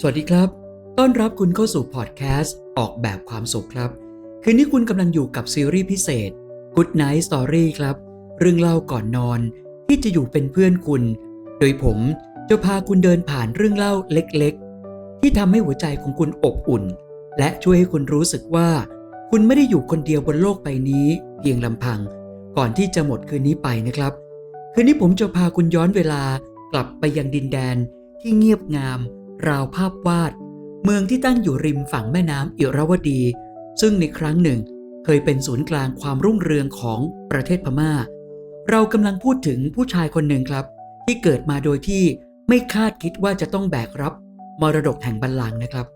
สวัสดีครับ ต้อนรับคุณเข้าสู่พอดแคสต์ ออกแบบความสุขครับ คืนนี้คุณกำลังอยู่กับซีรีส์พิเศษ Good Night Story ครับ เรื่องเล่าก่อนนอน ที่จะอยู่เป็นเพื่อนคุณ โดยผมจะพาคุณเดินผ่านเรื่องเล่าเล็กๆ ที่ทำให้หัวใจของคุณอบอุ่น และช่วยให้คุณรู้สึกว่า คุณไม่ได้อยู่คนเดียวบนโลกใบนี้ เพียงลำพัง ก่อนที่จะหมดคืนนี้ไปนะครับ คืนนี้ผมจะพาคุณย้อนเวลากลับไปยังดินแดนที่เงียบงาม ราวภาพวาด เมืองที่ตั้งอยู่ริมฝั่งแม่น้ำอิระวดี ซึ่งในครั้งหนึ่งเคยเป็นศูนย์กลางความรุ่งเรืองของประเทศพม่า เรากำลังพูดถึงผู้ชายคนหนึ่งครับ ที่เกิดมาโดยที่ไม่คาดคิดว่าจะต้องแบกรับมรดกแห่งบัลลังก์นะครับ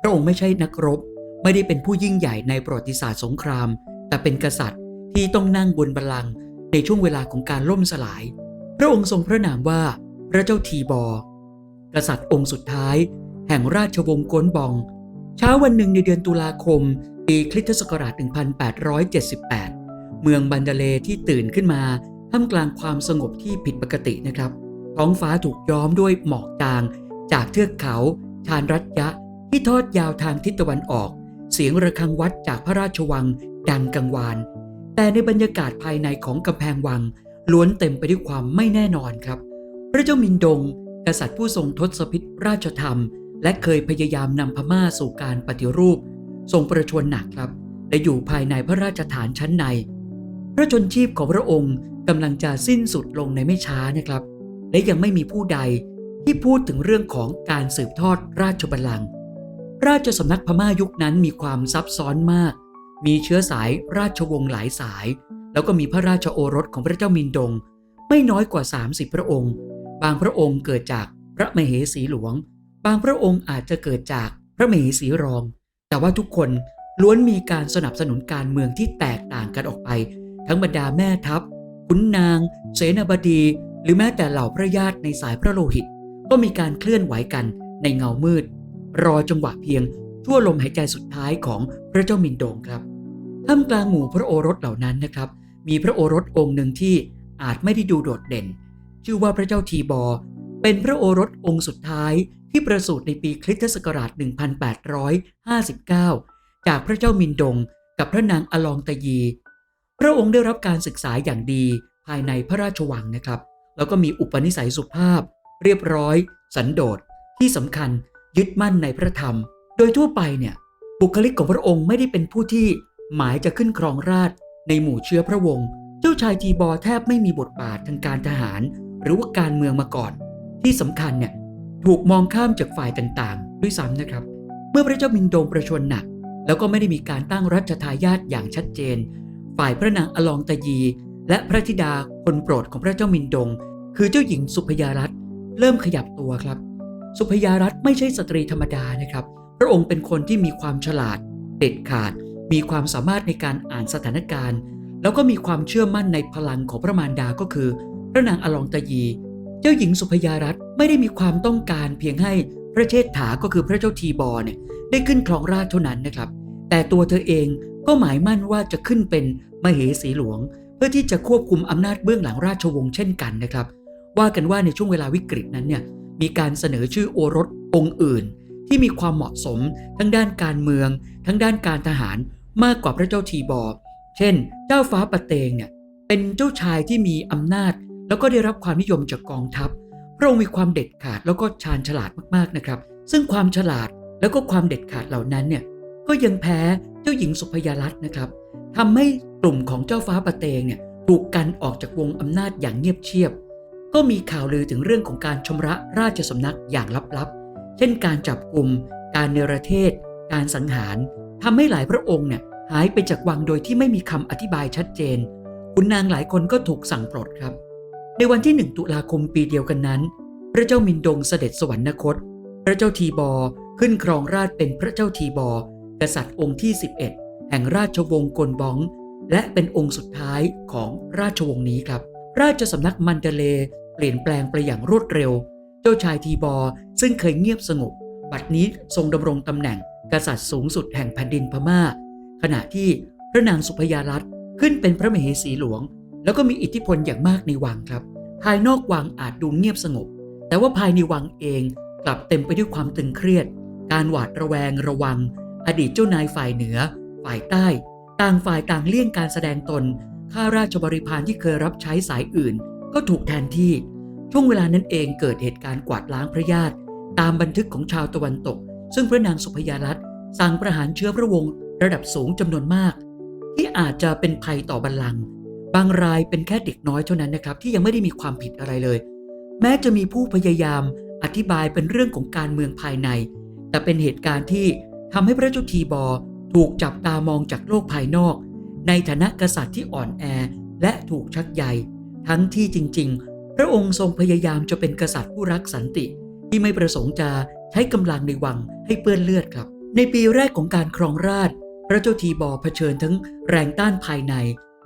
พระองค์ไม่ใช่นักรบ ไม่ได้เป็นผู้ยิ่งใหญ่ในประวัติศาสตร์สงคราม แต่เป็นกษัตริย์ที่ต้องนั่งบนบัลลังก์ในช่วงเวลาของการล่มสลาย พระองค์ทรงพระนามว่าพระเจ้าทีบอร์ กษัตริย์องค์สุดท้าย แห่งราชวงศ์ก้นบอง เช้าวันหนึ่งในเดือนตุลาคม ปีคริสตศักราช 1878 เมืองบันดาเลที่ตื่นขึ้นมาท่ามกลางความสงบที่ผิดปกตินะครับ ท้องฟ้าถูกย้อมด้วยหมอกจาง จากเทือกเขาชานรัตยะ ที่ทอดยาวทางทิศตะวันออก เสียงระฆังวัดจากพระราชวังดังกังวาน แต่ในบรรยากาศภายในของกำแพงวัง ล้วนเต็มไปด้วยความไม่แน่นอนครับ พระเจ้ามินดง กษัตริย์ผู้ทรงทศพิธราชธรรม และเคยพยายามนำพม่าสู่การปฏิรูป ทรงประชวรหนักครับ และอยู่ภายในพระราชฐานชั้นใน พระชนชีพของพระองค์กำลังจะสิ้นสุดลงในไม่ช้านะครับ และยังไม่มีผู้ใดที่พูดถึงเรื่องของการสืบทอดราชบัลลังก์ราชสำนักพม่ายุคนั้นมีความซับซ้อนมาก มีเชื้อสายราชวงศ์หลายสาย แล้วก็มีพระราชโอรสของพระเจ้ามินดง ไม่น้อยกว่า 30 พระองค์ บางพระองค์เกิดจากพระมเหสีหลวง บางพระองค์อาจจะเกิดจากพระมเหสีรอง แต่ว่าทุกคนล้วนมีการสนับสนุนการเมืองที่แตกต่างกันออกไป ทั้งบรรดาแม่ทัพขุนนาง เสนาบดี หรือแม้แต่เหล่าพระญาติในสายพระโลหิต ก็มีการเคลื่อนไหวกันในเงามืด รอจังหวะเพียงชั่วลมหายใจสุดท้ายของพระเจ้ามินโดงครับท่ามกลางหมู่พระโอรสเหล่านั้นนะครับ มีพระโอรสองค์หนึ่งที่อาจไม่ได้ดูโดดเด่น ชื่อว่าพระเจ้าทีบอ เป็นพระโอรสองค์สุดท้ายที่ประสูติในปีคริสตศักราช 1859 จากพระเจ้ามินดงกับพระนางอลองตยี พระองค์ได้รับการศึกษาอย่างดีภายในพระราชวังนะครับ แล้วก็มีอุปนิสัยสุภาพ เรียบร้อย สันโดษ ที่สำคัญยึดมั่นในพระธรรม โดยทั่วไปเนี่ยบุคลิกของพระองค์ไม่ได้เป็นผู้ที่หมายจะขึ้นครองราชในหมู่เชื้อพระวงศ์ เจ้าชายทีบอแทบไม่มีบทบาททางการทหาร หรือว่าการเมืองมาก่อน ที่สำคัญเนี่ยถูกมองข้ามจากฝ่ายต่างๆ ด้วยซ้ำนะครับ เมื่อพระเจ้ามินโดงประชวรหนัก แล้วก็ไม่ได้มีการตั้งรัชทายาทอย่างชัดเจน ฝ่ายพระนางอลองตะยี และพระธิดาคนโปรดของพระเจ้ามินดง คือเจ้าหญิงสุพยารัตน์เริ่มขยับตัวครับ สุพยารัตน์ไม่ใช่สตรีธรรมดานะครับ พระองค์เป็นคนที่มีความฉลาด เด็ดขาด มีความสามารถในการอ่านสถานการณ์ แล้วก็มีความเชื่อมั่นในพลังของพระมารดาก็คือ พระนางอลองตะยี เจ้าหญิงสุพยารัตไม่ได้มีความต้องการเพียงให้พระเชษฐาก็คือพระเจ้าทีบอเนี่ยได้ขึ้นครองราชเท่านั้นนะครับ แต่ตัวเธอเองก็หมายมั่นว่าจะขึ้นเป็นมเหสีหลวง เพื่อที่จะควบคุมอำนาจเบื้องหลังราชวงศ์เช่นกันนะครับ ว่ากันว่าในช่วงเวลาวิกฤตนั้นเนี่ยมีการเสนอชื่อโอรสองค์อื่น ที่มีความเหมาะสมทั้งด้านการเมือง ทั้งด้านการทหารมากกว่าพระเจ้าทีบอ เช่น เจ้าฟ้าปะเตงเนี่ยเป็นเจ้าชายที่มีอำนาจ แล้วก็ได้รับความนิยมจากกองทัพ พระองค์มีความเด็ดขาดแล้วก็ชาญฉลาดมากๆนะครับ ซึ่งความฉลาดแล้วก็ความเด็ดขาดเหล่านั้นเนี่ยก็ยังแพ้เจ้าหญิงสุพยารัตน์นะครับทำให้กลุ่มของเจ้าฟ้าปะเตงเนี่ยถูกกันออกจากวงอำนาจอย่างเงียบเชียบ ก็มีข่าวลือถึงเรื่องของการชำระราชสำนักอย่างลับๆ เช่นการจับกลุ่ม การเนรเทศ การสังหารทำให้หลายพระองค์เนี่ยหายไปจากวังโดยที่ไม่มีคำอธิบายชัดเจนคุณนางหลายคนก็ถูกสั่งปลดครับ ในวันที่ 1 ตุลาคมปีเดียวกันนั้น พระเจ้ามินดงเสด็จสวรรคต พระเจ้าทีบอขึ้นครองราชเป็นพระเจ้าทีบอ กษัตริย์องค์ที่ 11 แห่งราชวงศ์กลบอง และเป็นองค์สุดท้ายของราชวงศ์นี้ครับ ราชสำนักมันเดเลเปลี่ยนแปลงไปอย่างรวดเร็ว เจ้าชายทีบอซึ่งเคยเงียบสงบ บัดนี้ทรงดำรงตำแหน่งกษัตริย์สูงสุดแห่งแผ่นดินพม่า ขณะที่พระนางสุพยารัตน์ขึ้นเป็นพระมเหสีหลวง แล้วก็มีอิทธิพลอย่างมากในวังครับ ภายนอกวังอาจดูเงียบสงบ แต่ว่าภายในวังเองกลับเต็มไปด้วยความตึงเครียด การหวาดระแวงระวัง อดีตเจ้านายฝ่ายเหนือ ฝ่ายใต้ ต่างฝ่ายต่างเลี่ยงการแสดงตน ข้าราชบริพารที่เคยรับใช้สายอื่น ก็ถูกแทนที่ ช่วงเวลานั้นเองเกิดเหตุการณ์กวาดล้างพระญาติ ตามบันทึกของชาวตะวันตก ซึ่งพระนางสุพยาลัตสั่งประหารเชื้อพระวงศ์ระดับสูงจำนวนมาก ที่อาจจะเป็นภัยต่อบัลลังก์ บางรายเป็นแค่เด็กน้อยเท่านั้นนะครับ ที่ยังไม่ได้มีความผิดอะไรเลย แม้จะมีผู้พยายามอธิบายเป็นเรื่องของการเมืองภายใน แต่เป็นเหตุการณ์ที่ทำให้พระเจ้าทีบอถูกจับตามองจากโลกภายนอก ในฐานะกษัตริย์ที่อ่อนแอและถูกชักใยทั้งที่จริง ๆ พระองค์ทรงพยายามจะเป็นกษัตริย์ผู้รักสันติ ที่ไม่ประสงค์จะใช้กำลังในวังให้เปื้อนเลือดครับ ในปีแรกของการครองราช พระเจ้าทีบอเผชิญทั้งแรงต้านภายใน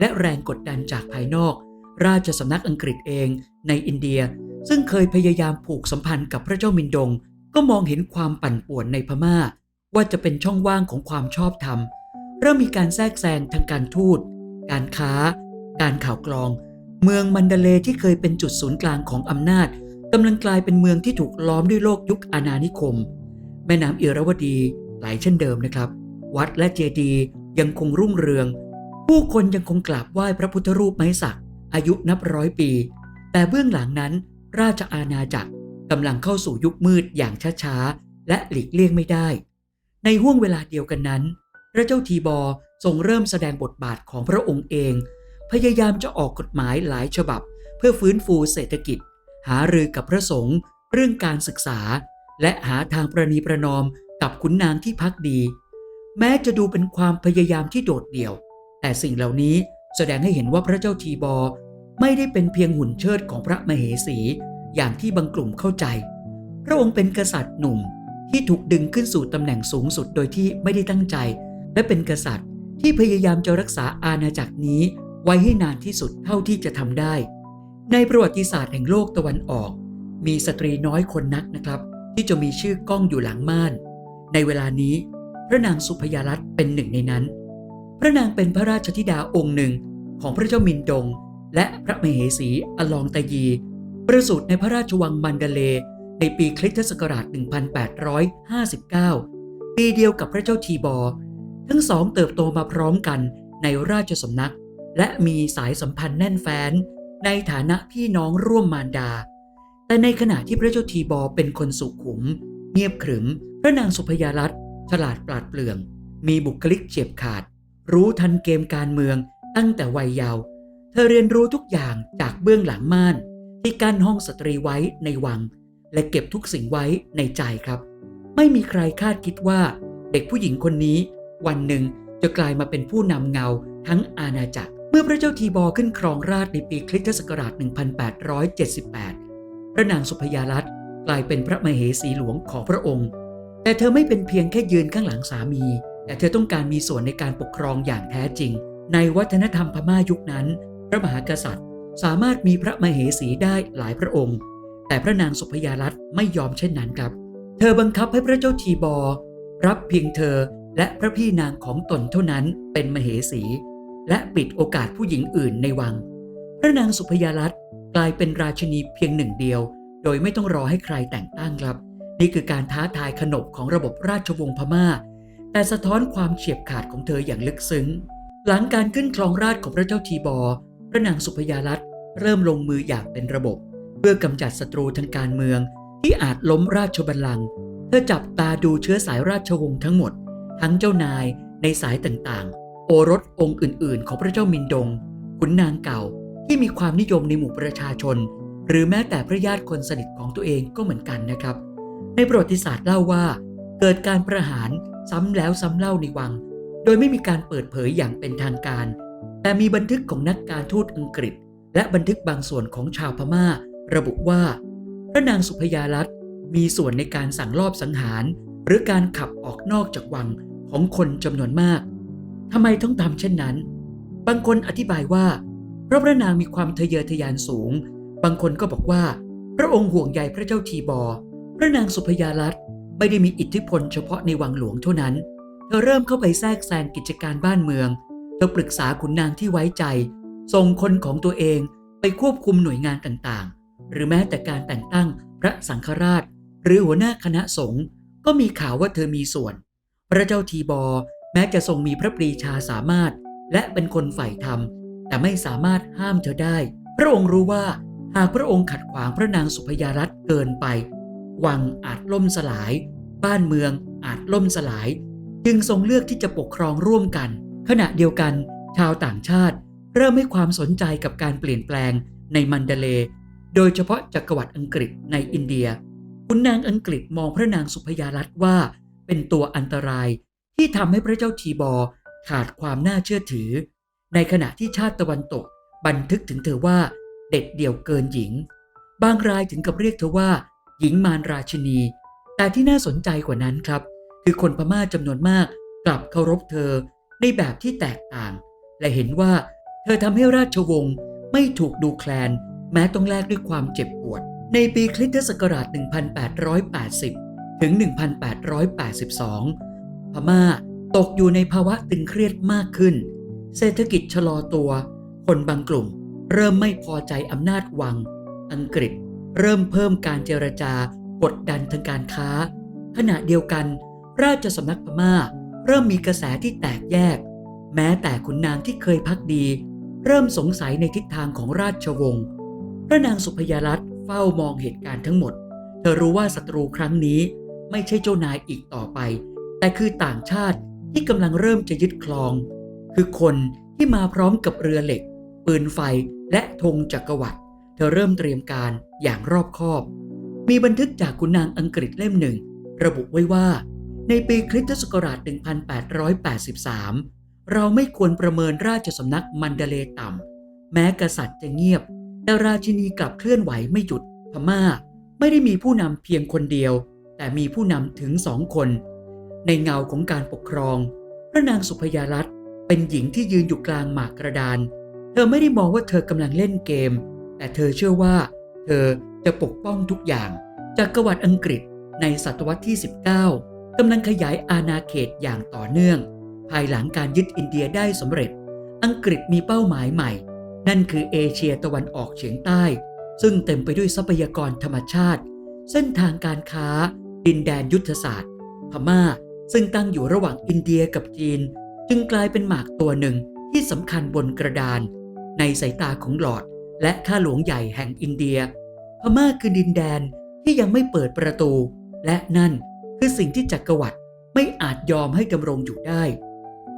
และแรงกดดันจากภายนอก ราชสำนักอังกฤษเองในอินเดีย ซึ่งเคยพยายามผูกสัมพันธ์กับพระเจ้ามินดง ก็มองเห็นความปั่นป่วนในพม่า ว่าจะเป็นช่องว่างของความชอบธรรม เริ่มมีการแทรกแซงทางการทูต การค้า การข่าวกรอง เมืองมันเดเลที่เคยเป็นจุดศูนย์กลางของอำนาจกำลังกลายเป็นเมืองที่ถูกล้อมด้วยโลกยุคอาณานิคม แม่น้ำเอราวดีไหลเช่นเดิมนะครับ วัดและเจดียังคงรุ่งเรือง ผู้คนยังคงกราบไหว้พระพุทธรูปไม้สัก อายุนับร้อยปี แต่เบื้องหลังนั้น ราชอาณาจักรกำลังเข้าสู่ยุคมืดอย่างช้าๆ และหลีกเลี่ยงไม่ได้ ในห่วงเวลาเดียวกันนั้น พระเจ้าทีบอทรงเริ่มแสดงบทบาทของพระองค์เอง พยายามจะออกกฎหมายหลายฉบับ เพื่อฟื้นฟูเศรษฐกิจ หารือกับพระสงฆ์เรื่องการศึกษา และหาทางประนีประนอมกับขุนนางที่พักดี แม้จะดูเป็นความพยายามที่โดดเดี่ยว แต่สิ่งเหล่านี้แสดงให้เห็นว่าพระเจ้าทีบอไม่ได้เป็นเพียงหุ่นเชิดของพระมเหสี อย่างที่บางกลุ่มเข้าใจ พระองค์เป็นกษัตริย์หนุ่มที่ถูกดึงขึ้นสู่ตำแหน่งสูงสุดโดยที่ไม่ได้ตั้งใจ และเป็นกษัตริย์ที่พยายามจะรักษาอาณาจักรนี้ไว้ให้นานที่สุดเท่าที่จะทำได้ ในประวัติศาสตร์แห่งโลกตะวันออก มีสตรีน้อยคนนักนะครับ ที่จะมีชื่อก้องอยู่หลังม่าน ในเวลานี้ พระนางสุพยาลัตน์เป็นหนึ่งในนั้น พระนางเป็นพระราชธิดาองค์หนึ่งของพระเจ้ามินดง และพระมเหสีอลองตะยี ประสูติในพระราชวังมันเดเล ในปีคริสตศักราช 1859 ปีเดียวกับพระเจ้าทีบอ ทั้งสองเติบโตมาพร้อมกันในราชสำนัก และมีสายสัมพันธ์แน่นแฟ้น ในฐานะพี่น้องร่วมมารดา แต่ในขณะที่พระเจ้าทีบอเป็นคนสุขุม เงียบขรึม พระนางสุพยาลัตฉลาดปราดเปรื่อง มีบุคลิกเฉียบขาด รู้ทันเกมการเมืองตั้งแต่วัยเยาว์เธอเรียนรู้ทุกอย่างจากเบื้องหลังม่าน ที่กั้นห้องสตรีไว้ในวัง และเก็บทุกสิ่งไว้ในใจครับ ไม่มีใครคาดคิดว่า เด็กผู้หญิงคนนี้ วันหนึ่งจะกลายมาเป็นผู้นำเงาทั้งอาณาจักร เมื่อพระเจ้าทีบอขึ้นครองราชในปีคริสตศักราช 1878 พระนางสุพยาลัตกลายเป็นพระมเหสีหลวงของพระองค์ แต่เธอไม่เป็นเพียงแค่ยืนข้างหลังสามี แต่เธอต้องการมีส่วนในการปกครองอย่างแท้จริง ในวัฒนธรรมพม่ายุคนั้น พระมหากษัตริย์ สามารถมีพระมเหสีได้หลายพระองค์ แต่พระนางสุพยาลัตไม่ยอมเช่นนั้นครับ เธอบังคับให้พระเจ้าทีบอ รับเพียงเธอและพระพี่นางของตนเท่านั้นเป็นมเหสี และปิดโอกาสผู้หญิงอื่นในวัง พระนางสุพยาลัตกลายเป็นราชินีเพียงหนึ่งเดียว โดยไม่ต้องรอให้ใครแต่งตั้งครับ นี่คือการท้าทายขนบของระบบราชวงศ์พม่า แต่สะท้อนความเฉียบขาดของเธออย่างลึกซึ้ง หลังการขึ้นครองราชของพระเจ้าทีบอพระนางสุพยาลัตเริ่มลงมืออย่างเป็นระบบ เพื่อกำจัดศัตรูทางการเมือง ที่อาจล้มราชบัลลังก์เธอจับตาดูเชื้อสายราชวงศ์ทั้งหมด ทั้งเจ้านายในสายต่างๆ โอรสองค์อื่น ๆ ของพระเจ้ามินดง ขุนนางเก่าที่มีความนิยมในหมู่ประชาชน หรือแม้แต่พระญาติคนสนิทของตัวเองก็เหมือนกันนะครับ ในประวัติศาสตร์เล่าว่า เกิดการประหาร ซ้ำแล้วซ้ำเล่าในวัง โดยไม่มีการเปิดเผยอย่างเป็นทางการ แต่มีบันทึกของนักการทูตอังกฤษ และบันทึกบางส่วนของชาวพม่า ระบุว่า พระนางสุพยาลัตมีส่วนในการสั่งลอบสังหาร หรือการขับออกนอกจากวังของคนจำนวนมากทำไมต้องทำเช่นนั้น บางคนอธิบายว่าเพราะพระนางมีความทะเยอทะยานสูง บางคนก็บอกว่า พระองค์ห่วงใยพระเจ้าทีบอ พระนางสุพยาลัตน ไม่ได้มีอิทธิพลเฉพาะในวังหลวงเท่านั้น เธอเริ่มเข้าไปแทรกแซงกิจการบ้านเมือง เธอปรึกษาขุนนางที่ไว้ใจ ส่งคนของตัวเองไปควบคุมหน่วยงานต่างๆ หรือแม้แต่การแต่งตั้งพระสังฆราช หรือหัวหน้าคณะสงฆ์ก็มีข่าวว่าเธอมีส่วน พระเจ้าทีบอ แม้จะทรงมีพระปรีชาสามารถ และเป็นคนฝ่ายธรรม แต่ไม่สามารถห้ามเธอได้ พระองค์รู้ว่าหากพระองค์ขัดขวางพระนางสุพยารัตน์เกินไป วังอาจล่มสลาย บ้านเมืองอาจล่มสลาย จึงทรงเลือกที่จะปกครองร่วมกัน ขณะเดียวกัน ชาวต่างชาติ เริ่มให้ความสนใจกับการเปลี่ยนแปลงในมันเดเล โดยเฉพาะจักรวรรดิอังกฤษในอินเดียคุณนางอังกฤษมองพระนางสุพยารัตว่า เป็นตัวอันตรายที่ทำให้พระเจ้าทีบอขาดความน่าเชื่อถือ ในขณะที่ชาติตะวันตก บันทึกถึงเธอว่าเด็ดเดี่ยวเกินหญิง บางรายถึงกับเรียกเธอว่า หญิงมารราชินี แต่ที่น่าสนใจกว่านั้นครับ คือคนพม่าจำนวนมากกลับเคารพเธอในแบบที่แตกต่าง และเห็นว่าเธอทำให้ราชวงศ์ไม่ถูกดูแคลน แม้ต้องแลกด้วยความเจ็บปวด ในปีคริสตศักราช 1880 ถึง 1882 พม่าตกอยู่ในภาวะตึงเครียดมากขึ้น เศรษฐกิจชะลอตัว คนบางกลุ่มเริ่มไม่พอใจอำนาจวัง อังกฤษ เริ่มเพิ่มการเจรจากดดันทางการค้า ขณะเดียวกัน ราชสำนักพม่า เริ่มมีกระแสที่แตกแยก แม้แต่ขุนนางที่เคยพักดี เริ่มสงสัยในทิศทางของราชวงศ์พระนางสุพยารัตน์เฝ้ามองเหตุการณ์ทั้งหมด เธอรู้ว่าศัตรูครั้งนี้ไม่ใช่เจ้านายอีกต่อไป แต่คือต่างชาติที่กำลังเริ่มจะยึดครอง คือคนที่มาพร้อมกับเรือเหล็ก ปืนไฟและธงจักรวรรดิ เธอเริ่มเตรียมการอย่างรอบคอบ มีบันทึกจากคุณนางอังกฤษเล่มหนึ่ง ระบุไว้ว่า ในปีคริสตศักราช 1883 เราไม่ควรประเมินราชสำนักมันเดเลต่ำ แม้กษัตริย์จะเงียบ แต่ราชินีกลับเคลื่อนไหวไม่หยุด พม่า ไม่ได้มีผู้นำเพียงคนเดียว แต่มีผู้นำถึงสองคน ในเงาของการปกครอง พระนางสุพยารัตน์เป็นหญิงที่ยืนอยู่กลางหมากกระดาน เธอไม่ได้มองว่าเธอกำลังเล่นเกม แต่เธอเชื่อว่า เธอจะปกป้องทุกอย่าง จากกวรรดิอังกฤษในศตวรรษที่ 19 กำลังขยายอาณาเขตอย่างต่อเนื่อง ภายหลังการยึดอินเดียได้สำเร็จ อังกฤษมีเป้าหมายใหม่ นั่นคือเอเชียตะวันออกเฉียงใต้ ซึ่งเต็มไปด้วยทรัพยากรธรรมชาติ เส้นทางการค้า ดินแดนยุทธศาสตร์ พม่า ซึ่งตั้งอยู่ระหว่างอินเดียกับจีน จึงกลายเป็นหมากตัวหนึ่งที่สำคัญบนกระดาน ในสายตาของหลอด และข้าหลวงใหญ่แห่งอินเดีย พม่าคือดินแดนที่ยังไม่เปิดประตู และนั่นคือสิ่งที่จักรวรรดิไม่อาจยอมให้ดำรงอยู่ได้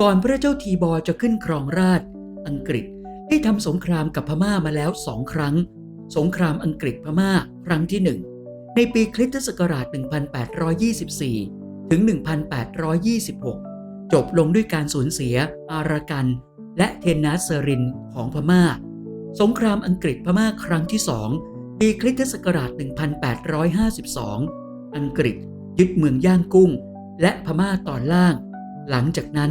ก่อนพระเจ้าทีบอจะขึ้นครองราช อังกฤษได้ทำสงครามกับพม่ามาแล้วสองครั้ง สงครามอังกฤษพม่าครั้งที่หนึ่งในปีคริสตศักราช 1824 ถึง 1826 จบลงด้วยการสูญเสียอารากัน และเทนนัสเซรินของพม่า สงครามอังกฤษพม่าครั้งที่สองปีคริสตศักราช 1852 อังกฤษยึดเมืองย่างกุ้ง และพม่าตอนล่าง หลังจากนั้น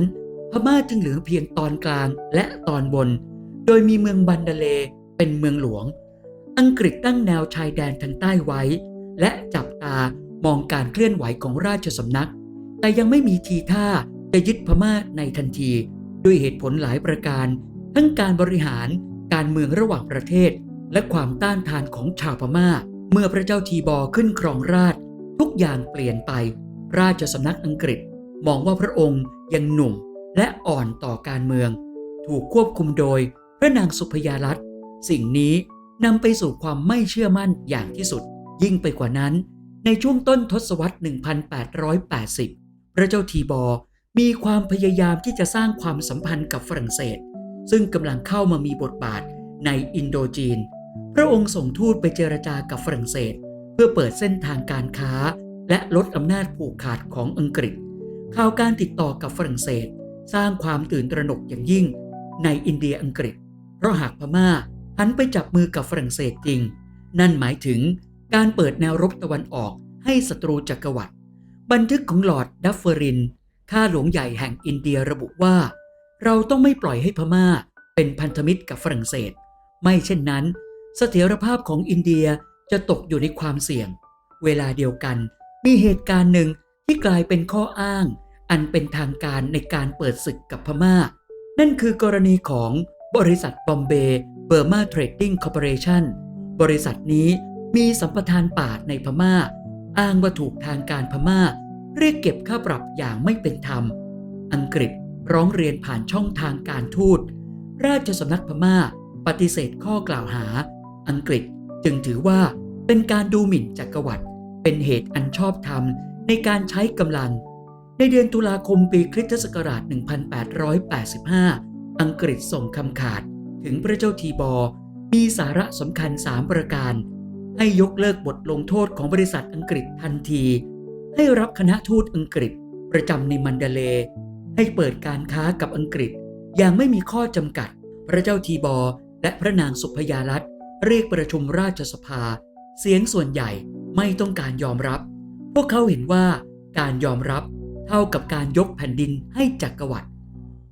พม่าจึงเหลือเพียงตอนกลางและตอนบน โดยมีเมืองบันเดเลเป็นเมืองหลวง อังกฤษตั้งแนวชายแดนทางใต้ไว้ และจับตามองการเคลื่อนไหวของราชสำนัก แต่ยังไม่มีทีท่าจะยึดพม่าในทันที ด้วยเหตุผลหลายประการ ทั้งการบริหาร การเมืองระหว่างประเทศ และความต้านทานของชาวพม่า เมื่อพระเจ้าทีบอขึ้นครองราช ทุกอย่างเปลี่ยนไป ราชสำนักอังกฤษ มองว่าพระองค์ยังหนุ่มและอ่อนต่อการเมือง ถูกควบคุมโดยพระนางสุพยารัตสิ่งนี้นำไปสู่ความไม่เชื่อมั่นอย่างที่สุด ยิ่งไปกว่านั้น ในช่วงต้นทศวรรษ 1880 พระเจ้าทีบอมีความพยายามที่จะสร้างความสัมพันธ์กับฝรั่งเศส ซึ่งกำลังเข้ามามีบทบาทในอินโดจีน พระองค์ส่งทูตไปเจรจากับฝรั่งเศส เพื่อเปิดเส้นทางการค้า และลดอำนาจผูกขาดของอังกฤษ ข่าวการติดต่อกับฝรั่งเศส สร้างความตื่นตระหนกอย่างยิ่งในอินเดียอังกฤษ เพราะหากพม่าหันไปจับมือกับฝรั่งเศสจริง นั่นหมายถึงการเปิดแนวรบตะวันออกให้ศัตรูจักรวรรดิบันทึกของหลอร์ดดัฟเฟอรินข้าหลวงใหญ่แห่งอินเดียระบุว่า เราต้องไม่ปล่อยให้พม่าเป็นพันธมิตรกับฝรั่งเศส ไม่เช่นนั้น เสถียรภาพของอินเดียจะตกอยู่ในความเสี่ยง เวลาเดียวกัน มีเหตุการณ์หนึ่งที่กลายเป็นข้ออ้าง อันเป็นทางการในการเปิดศึกกับพม่า นั่นคือกรณีของบริษัทบอมเบย์เบอร์มาเทรดดิ้งคอร์ปอเรชั่นบริษัทนี้มีสัมปทานป่าในพม่า อ้างว่าถูกทางการพม่า เรียกเก็บค่าปรับอย่างไม่เป็นธรรม อังกฤษ ร้องเรียนผ่านช่องทางการทูต ราชสำนักพม่า ปฏิเสธข้อกล่าวหา อังกฤษจึงถือว่าเป็นการดูหมิ่นจักรวรรดิเป็นเหตุอันชอบธรรมในการใช้กำลัง ในเดือนตุลาคมปีคริสตศักราช 1885 อังกฤษส่งคำขาดถึงพระเจ้าทีบอ มีสาระสำคัญ 3 ประการ ให้ยกเลิกบทลงโทษของบริษัทอังกฤษทันที ให้รับคณะทูตอังกฤษประจำในมันเดเล ให้เปิดการค้ากับอังกฤษ อย่างไม่มีข้อจำกัด พระเจ้าทีบอร์และพระนางสุพยาลัตเรียกประชุมราชสภา เสียงส่วนใหญ่ไม่ต้องการยอมรับ พวกเขาเห็นว่าการยอมรับเท่ากับการยกแผ่นดินให้จักรวรรดิ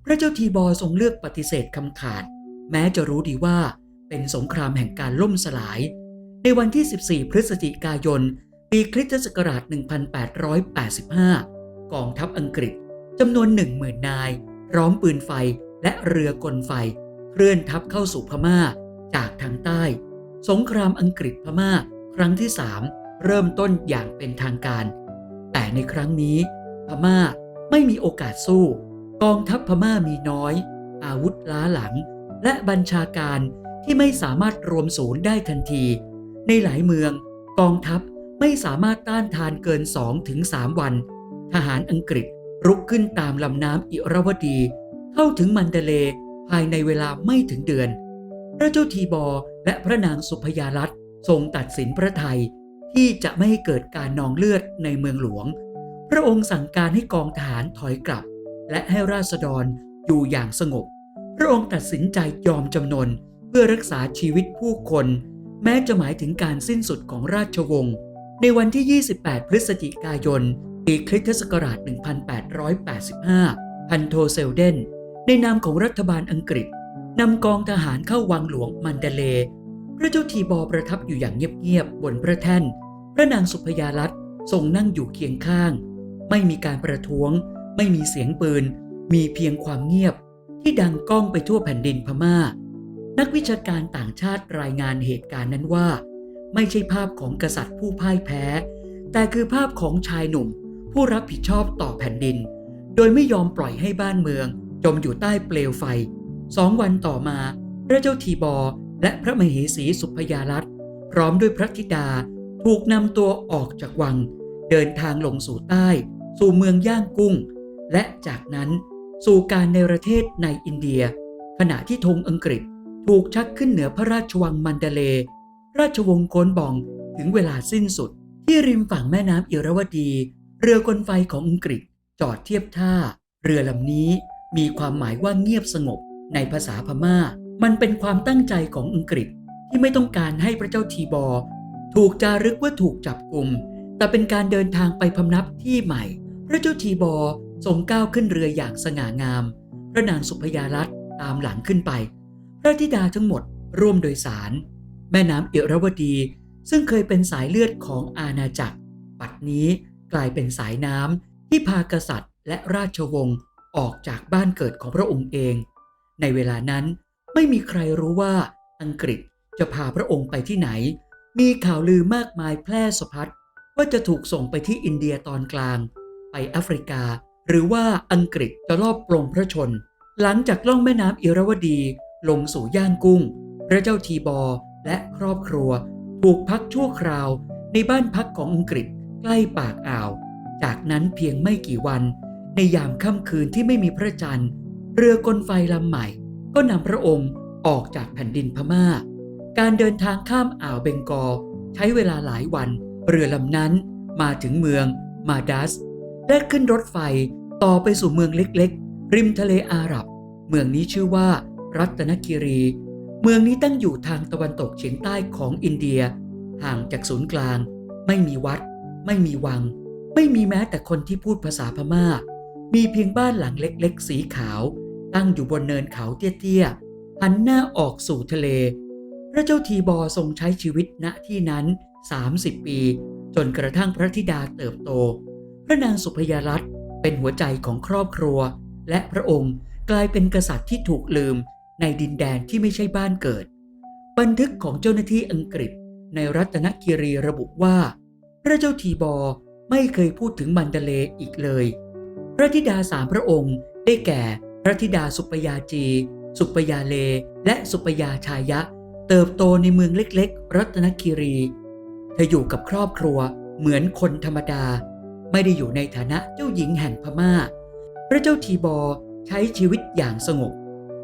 พระเจ้าทีบอทรงเลือกปฏิเสธคำขาด แม้จะรู้ดีว่าเป็นสงครามแห่งการล่มสลาย ในวันที่ 14 พฤศจิกายน ปีคริสตศักราช 1885 กองทัพอังกฤษ จำนวน10,000นนาย พร้อมปืนไฟและเรือกลไฟ เคลื่อนทัพเข้าสู่พม่า จากทางใต้ สงครามอังกฤษพม่า ครั้งที่3เริ่มต้นอย่างเป็นทางการ แต่ในครั้งนี้ พม่าไม่มีโอกาสสู้ กองทัพพม่ามีน้อย อาวุธล้าหลัง และบัญชาการที่ไม่สามารถรวมศูนย์ได้ทันที ในหลายเมือง กองทัพไม่สามารถต้านทานเกิน 2-3 วัน ทหารอังกฤษ รุกขึ้นตามลำน้ำอิรวดี เข้าถึงมันเดเลภายในเวลาไม่ถึงเดือน พระเจ้าทีบอและพระนางสุพยาลัตทรงตัดสินพระไทยที่จะไม่ให้เกิดการนองเลือดในเมืองหลวง พระองค์สั่งการให้กองทหารถอยกลับ และให้ราษฎรอยู่อย่างสงบ พระองค์ตัดสินใจยอมจำนนเพื่อรักษาชีวิตผู้คน แม้จะหมายถึงการสิ้นสุดของราชวงศ์ในวันที่ 28 พฤศจิกายน ปีคริสตศักราช 1885 พันโทเซลเดน ในนามของรัฐบาลอังกฤษนำกองทหารเข้าวังหลวงมันเดเล พระเจ้าทีบอประทับอยู่อย่างเงียบๆบนพระแท่น พระนางสุพยาลัตทรงนั่งอยู่เคียงข้าง ไม่มีการประท้วง ไม่มีเสียงปืน มีเพียงความเงียบ ที่ดังก้องไปทั่วแผ่นดินพม่า นักวิชาการต่างชาติรายงานเหตุการณ์นั้นว่า ไม่ใช่ภาพของกษัตริย์ผู้พ่ายแพ้ แต่คือภาพของชายหนุ่ม ผู้รับผิดชอบต่อแผ่นดิน โดยไม่ยอมปล่อยให้บ้านเมือง จมอยู่ใต้เปลวไฟสองวันต่อมา พระเจ้าทีบอและพระมเหสีสุพยาลัตพร้อมด้วยพระธิดาถูกนำตัวออกจากวัง เดินทางลงสู่ใต้ สู่เมืองย่างกุ้ง และจากนั้นสู่การในประเทศในอินเดีย ขณะที่ธงอังกฤษถูกชักขึ้นเหนือพระราชวังมันเดเล ราชวงศ์โกนบองถึงเวลาสิ้นสุด ที่ริมฝั่งแม่น้ำอิรวดี เรือกลไฟของอังกฤษจอดเทียบท่า เรือลำนี้มีความหมายว่าเงียบสงบ ในภาษาพม่า มันเป็นความตั้งใจของอังกฤษที่ไม่ต้องการให้พระเจ้าทีบอ ถูกจารึกว่าถูกจับกลุ่ม แต่เป็นการเดินทางไปพำนับที่ใหม่ พระเจ้าทีบอทรงก้าวขึ้นเรืออย่างสง่างาม พระนางสุพยาลัตตามหลังขึ้นไป พระธิดาทั้งหมดร่วมโดยสาร แม่น้ำเอรวดี ซึ่งเคยเป็นสายเลือดของอาณาจักร ปัดนี้ กลายเป็นสายน้ำที่พากษัตริย์และราชวงศ์ออกจากบ้านเกิดของพระองค์เอง ในเวลานั้นไม่มีใครรู้ว่าอังกฤษจะพาพระองค์ไปที่ไหน มีข่าวลือมากมายแพร่สะพัดว่าจะถูกส่งไปที่อินเดียตอนกลาง ไปแอฟริกา หรือว่าอังกฤษจะลอบปลงพระชน หลังจากล่องแม่น้ำอิราวดีลงสู่ย่างกุ้ง พระเจ้าทีบอและครอบครัว ถูกพักชั่วคราวในบ้านพักของอังกฤษ ใกล้ปากอ่าว จากนั้นเพียงไม่กี่วัน ในยามค่ำคืนที่ไม่มีพระจันทร์ เรือกลไฟลำใหม่ ก็นำพระองค์ออกจากแผ่นดินพม่า การเดินทางข้ามอ่าวเบงกอลใช้เวลาหลายวัน เรือลำนั้นมาถึงเมืองมาดัส และขึ้นรถไฟต่อไปสู่เมืองเล็กๆ ริมทะเลอาหรับ เมืองนี้ชื่อว่า รัตนกิรี เมืองนี้ตั้งอยู่ทางตะวันตกเฉียงใต้ของอินเดีย ห่างจากศูนย์กลาง ไม่มีวัด ไม่มีวัง ไม่มีแม้แต่คนที่พูดภาษาพม่า มีเพียงบ้านหลังเล็กๆ สีขาว ตั้งอยู่บนเนินเขาเตี้ยๆ หันหน้าออกสู่ทะเล พระเจ้าทีบอทรงใช้ชีวิตณที่นั้น 30 ปี จนกระทั่งพระธิดาเติบโต พระนางสุพยาลัตน์เป็นหัวใจของครอบครัว และพระองค์กลายเป็นกษัตริย์ที่ถูกลืมในดินแดนที่ไม่ใช่บ้านเกิด บันทึกของเจ้าหน้าที่อังกฤษในรัตนกิรีระบุว่า พระเจ้าทีบอไม่เคยพูดถึงมันเดเลอีกเลย พระธิดาสามพระองค์ได้แก่ พระธิดาสุปยาจี สุปยาเล และสุปยาชายะ เติบโตในเมืองเล็กๆ รัตนคีรี เธออยู่กับครอบครัวเหมือนคนธรรมดา ไม่ได้อยู่ในฐานะเจ้าหญิงแห่งพม่า พระเจ้าทีบอใช้ชีวิตอย่างสงบ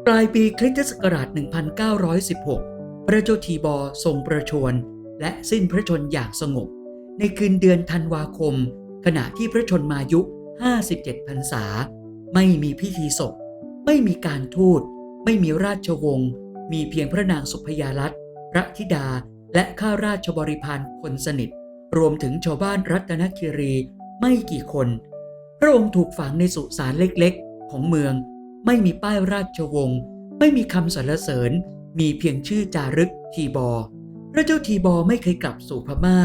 ปลายปีคริสตศักราช 1916 พระเจ้าทีบอทรงประชวรและสิ้นพระชนอย่างสงบ ในคืนเดือนธันวาคม ขณะที่พระชนมายุ 57พรรษา ไม่มีพิธีศพ ไม่มีการทูต ไม่มีราชวงศ์ มีเพียงพระนางสุพยาลัตพระธิดา และข้าราชบริพารคนสนิท รวมถึงชาวบ้านรัตนคิรีไม่กี่คน พระองค์ถูกฝังในสุสานเล็กๆ ของเมือง ไม่มีป้ายราชวงศ์ ไม่มีคำสรรเสริญ มีเพียงชื่อจารึกทีบอ พระเจ้าทีบอไม่เคยกลับสู่พม่า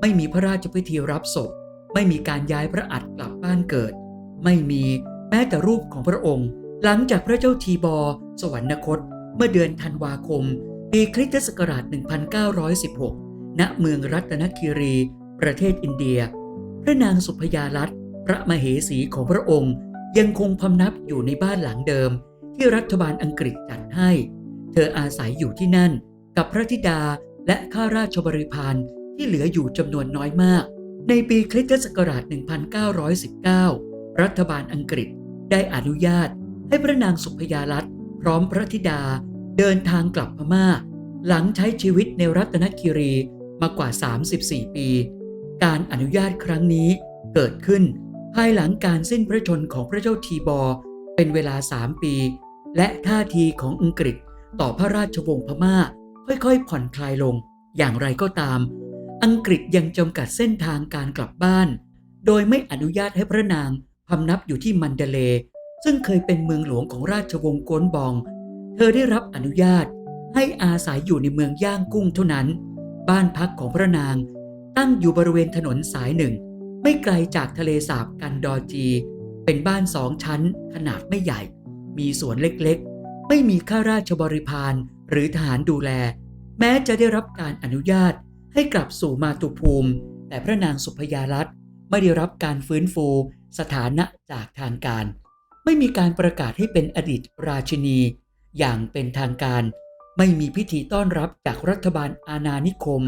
ไม่มีพระราชพิธีรับศพ ไม่มีการย้ายพระอัฐกลับบ้านเกิด ไม่มีแม้แต่รูปของพระองค์ หลังจากพระเจ้าทีบอ สวรรคต เมื่อเดือนธันวาคม ปีคริสตศักราช 1916 ณ เมืองรัตนคิรี ประเทศอินเดีย พระนางสุพยาลัตพระมเหสีของพระองค์ ยังคงพำนับอยู่ในบ้านหลังเดิม ที่รัฐบาลอังกฤษจัดให้ เธออาศัยอยู่ที่นั่น กับพระธิดาและข้าราชบริพาร ที่เหลืออยู่จำนวนน้อยมาก ในปีคริสตศักราช 1919 รัฐบาลอังกฤษได้อนุญาตให้พระนางสุพยาลัตพร้อมพระธิดาเดินทางกลับพม่า หลังใช้ชีวิตในรัตนคิรีมากว่า 34 ปี การอนุญาตครั้งนี้เกิดขึ้น ภายหลังการสิ้นพระชนของพระเจ้าทีบอร์เป็นเวลา 3 ปี และท่าทีของอังกฤษต่อพระราชวงศ์พม่า ค่อยๆ ผ่อนคลายลง อย่างไรก็ตาม อังกฤษยังจำกัดเส้นทางการกลับบ้าน โดยไม่อนุญาตให้พระนางพำนับอยู่ที่มันเดเลซึ่งเคยเป็นเมืองหลวงของราชวงศ์โกนบอง เธอได้รับอนุญาตให้อาศัยอยู่ในเมืองย่างกุ้งเท่านั้น บ้านพักของพระนางตั้งอยู่บริเวณถนนสายหนึ่ง ไม่ไกลจากทะเลสาบกันดอร์จี เป็นบ้านสองชั้นขนาดไม่ใหญ่ มีสวนเล็กๆ ไม่มีข้าราชบริพารหรือทหารดูแล แม้จะได้รับการอนุญาต ให้กลับสู่มาตุภูมิ แต่พระนางสุพยาลัตน์ไม่ได้รับการฟื้นฟูสถานะจากทางการ ไม่มีการประกาศให้เป็นอดีตราชินี อย่างเป็นทางการ ไม่มีพิธีต้อนรับจากรัฐบาลอาณานิคม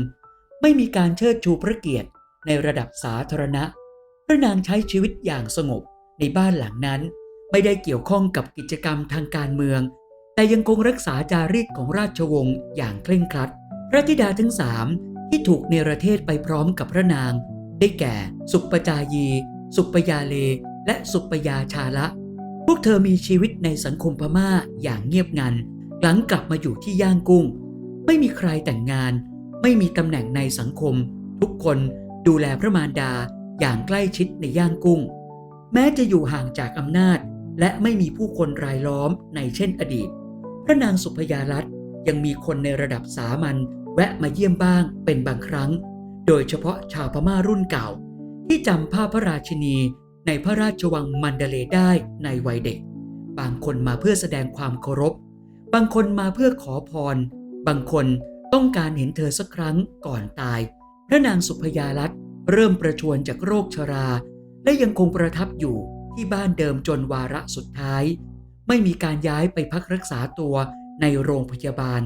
ไม่มีการเชิดชูพระเกียรติในระดับสาธารณะ พระนางใช้ชีวิตอย่างสงบในบ้านหลังนั้น ไม่ได้เกี่ยวข้องกับกิจกรรมทางการเมือง แต่ยังคงรักษาจารีตของราชวงศ์อย่างเคร่งครัด พระธิดาทั้งสาม ที่ถูกเนรเทศไปพร้อมกับพระนาง ได้แก่ สุปจายี สุปยาเล และสุปยาชาละ พวกเธอมีชีวิตในสังคมพม่าอย่างเงียบงัน หลังกลับมาอยู่ที่ย่างกุ้ง ไม่มีใครแต่งงาน ไม่มีตำแหน่งในสังคม ทุกคนดูแลพระมารดาอย่างใกล้ชิดในย่างกุ้ง แม้จะอยู่ห่างจากอำนาจ และไม่มีผู้คนรายล้อมในเช่นอดีต พระนางสุพยาลัตยังมีคนในระดับสามัญ แวะมาเยี่ยมบ้างเป็นบางครั้ง โดยเฉพาะชาวพม่ารุ่นเก่า ที่จำภาพพระราชินีในพระราชวังมันเดเลได้ในวัยเด็ก บางคนมาเพื่อแสดงความเคารพ บางคนมาเพื่อขอพร บางคนต้องการเห็นเธอสักครั้งก่อนตาย พระนางสุพยาลัตเริ่มประชวรจากโรคชรา และยังคงประทับอยู่ที่บ้านเดิมจนวาระสุดท้าย ไม่มีการย้ายไปพักรักษาตัวในโรงพยาบาล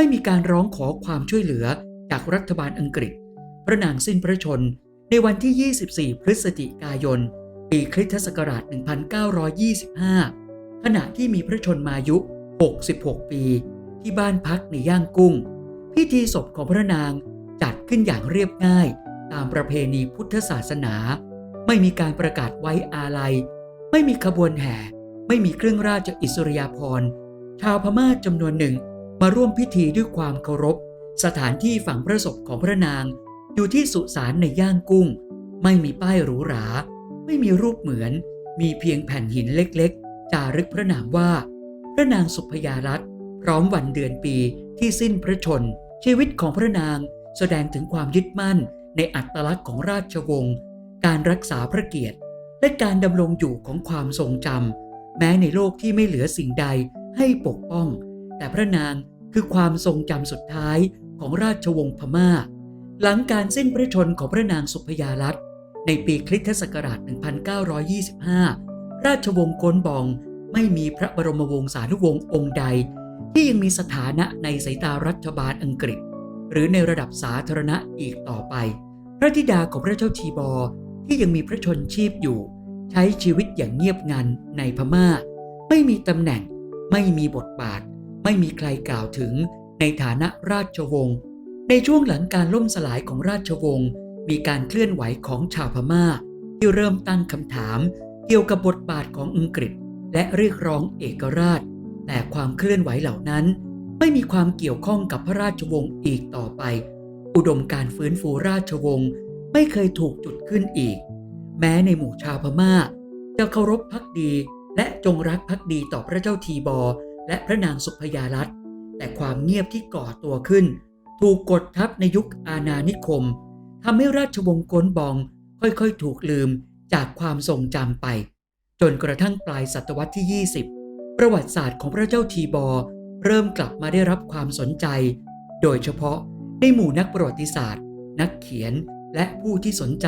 ไม่มีการร้องขอความช่วยเหลือจากรัฐบาลอังกฤษ พระนางสิ้นพระชน ในวันที่ 24 พฤศจิกายน ปีคริสตศักราช 1925 ขณะที่มีพระชนมายุ 66 ปี ที่บ้านพักในย่างกุ้ง พิธีศพของพระนางจัดขึ้นอย่างเรียบง่าย ตามประเพณีพุทธศาสนา ไม่มีการประกาศไว้อาลัย ไม่มีขบวนแห่ ไม่มีเครื่องราชอิสริยาภรณ์ ชาวพม่าจำนวนหนึ่ง มาร่วมพิธีด้วยความเคารพ สถานที่ฝังพระศพของพระนาง อยู่ที่สุสานในย่างกุ้ง ไม่มีป้ายหรูหรา ไม่มีรูปเหมือน มีเพียงแผ่นหินเล็กๆ จารึกพระนามว่า พระนางสุพยาลัตน์พร้อมวันเดือนปีที่สิ้นพระชน ชีวิตของพระนางแสดงถึงความยึดมั่นในอัตลักษณ์ของราชวงศ์การรักษาพระเกียรติ และการดำรงอยู่ของความทรงจำแม้ในโลกที่ไม่เหลือสิ่งใดให้ปกป้อง แต่พระนางคือความทรงจำสุดท้ายของราชวงศ์พม่า หลังการสิ้นพระชนของพระนางสุพยาลัตในปีคริสตศักราช 1925 ราชวงศ์โกนบองไม่มีพระบรมวงศานุวงศ์องค์ใด ที่ยังมีสถานะในสายตารัฐบาลอังกฤษ หรือในระดับสาธารณะอีกต่อไป พระธิดาของพระเจ้าทีบอที่ยังมีพระชนชีพอยู่ ใช้ชีวิตอย่างเงียบงันในพม่า ไม่มีตำแหน่งไม่มีบทบาท ไม่มีใครกล่าวถึงในฐานะราชวงศ์ ในช่วงหลังการล่มสลายของราชวงศ์มีการเคลื่อนไหวของชาวพม่า ที่เริ่มตั้งคำถาม เกี่ยวกับบทบาทของอังกฤษ และเรียกร้องเอกราช แต่ความเคลื่อนไหวเหล่านั้น ไม่มีความเกี่ยวข้องกับพระราชวงศ์อีกต่อไป อุดมการฟื้นฟูราชวงศ์ไม่เคยถูกจุดขึ้นอีก แม้ในหมู่ชาวพม่า จะเคารพพักดีและจงรักภักดีต่อพระเจ้าทีบอร์ และพระนางสุพยาลัตน์แต่ความเงียบที่ก่อตัวขึ้น ถูกกดทับในยุคอาณานิคมทำให้ราชวงศ์กนบอง ค่อยๆ ถูกลืมจากความทรงจำไป จนกระทั่งปลายศตวรรษที่ 20 ประวัติศาสตร์ของพระเจ้าทีบอร์เริ่มกลับมาได้รับความสนใจ โดยเฉพาะในหมู่นักประวัติศาสตร์ นักเขียนและผู้ที่สนใจ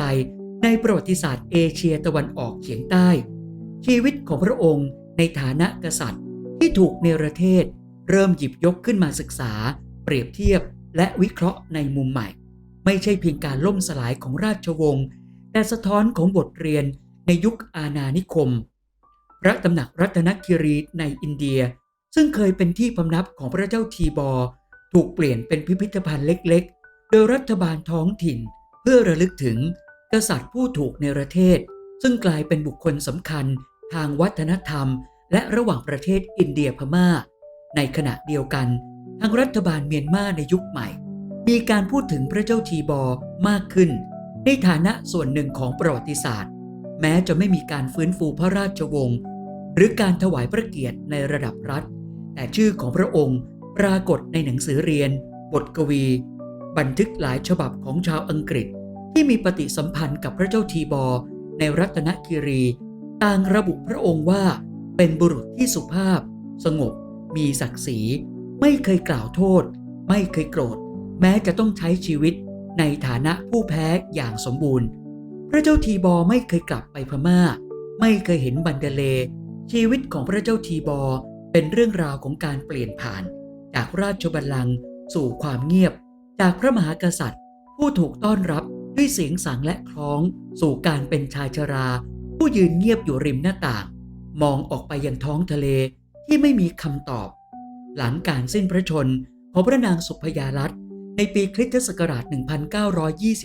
ในประวัติศาสตร์เอเชียตะวันออกเฉียงใต้ ชีวิตของพระองค์ในฐานะกษัตริย์ ที่ถูกเนรเทศ เริ่มหยิบยกขึ้นมาศึกษา เปรียบเทียบ และวิเคราะห์ในมุมใหม่ ไม่ใช่เพียงการล่มสลายของราชวงศ์แต่สะท้อนของบทเรียนในยุคอาณานิคม พระตำหนักรัตนคิรีในอินเดีย ซึ่งเคยเป็นที่พำนับของพระเจ้าทีบอ ถูกเปลี่ยนเป็นพิพิธภัณฑ์เล็กๆ โดยรัฐบาลท้องถิ่น เพื่อระลึกถึงกษัตริย์ผู้ถูกเนประเทศ ซึ่งกลายเป็นบุคคลสำคัญทางวัฒนธรรม และระหว่างประเทศอินเดียพม่า ในขณะเดียวกันทางรัฐบาลเมียนมาในยุคใหม่ มีการพูดถึงพระเจ้าทีบอร์มากขึ้น ในฐานะส่วนหนึ่งของประวัติศาสตร์ แม้จะไม่มีการฟื้นฟูพระราชวงศ์หรือการถวายพระเกียรติในระดับรัฐ แต่ชื่อของพระองค์ปรากฏในหนังสือเรียน บทกวี บันทึกหลายฉบับของชาวอังกฤษ ที่มีปฏิสัมพันธ์กับพระเจ้าทีบอร์ในรัตนคิรี ต่างระบุพระองค์ว่า เป็นบุรุษที่สุภาพ สงบ มีศักดิ์ศรี ไม่เคยกล่าวโทษ ไม่เคยโกรธ แม้จะต้องใช้ชีวิตในฐานะผู้แพ้อย่างสมบูรณ์ พระเจ้าทีบอไม่เคยกลับไปพม่า ไม่เคยเห็นบันเดเล ชีวิตของพระเจ้าทีบอเป็นเรื่องราวของการเปลี่ยนผ่าน จากราชบัลลังก์สู่ความเงียบ จากพระมหากษัตริย์ ผู้ถูกต้อนรับด้วยเสียงสังและคล้อง สู่การเป็นชายชรา ผู้ยืนเงียบอยู่ริมหน้าต่าง มองออกไปยังท้องทะเลที่ไม่มีคำตอบ หลังการสิ้นพระชนม์ของพระนางสุพยาลัตในปีคริสตศักราช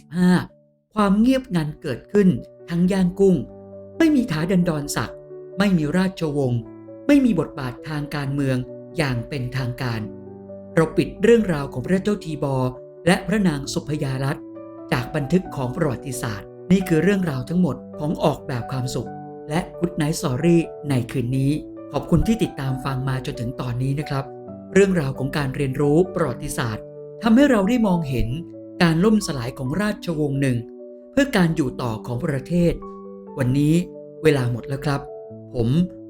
1925 ความเงียบงันเกิดขึ้นทั้งย่างกุ้ง ไม่มีถาดันดรศักดิ์ไม่มีราชวงศ์ไม่มีบทบาททางการเมืองอย่างเป็นทางการ เราปิดเรื่องราวของพระเจ้าทีบอ และพระนางสุพยาลัตจากบันทึกของประวัติศาสตร์ นี่คือเรื่องราวทั้งหมดของออกแบบความสุข และ Good Night Story ในคืนนี้ ขอบคุณที่ติดตามฟังมาจนถึงตอนนี้นะครับ เรื่องราวของการเรียนรู้ประวัติศาสตร์ทำให้เราได้มองเห็นการล่มสลายของราชวงศ์หนึ่ง เพื่อการอยู่ต่อของประเทศ วันนี้เวลาหมดแล้วครับ ผม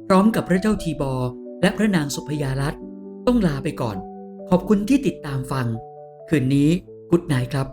พร้อมกับพระเจ้าทีบอ และพระนางสุพยาลัตต้องลาไปก่อน ขอบคุณที่ติดตามฟัง คืนนี้กุดไนครับ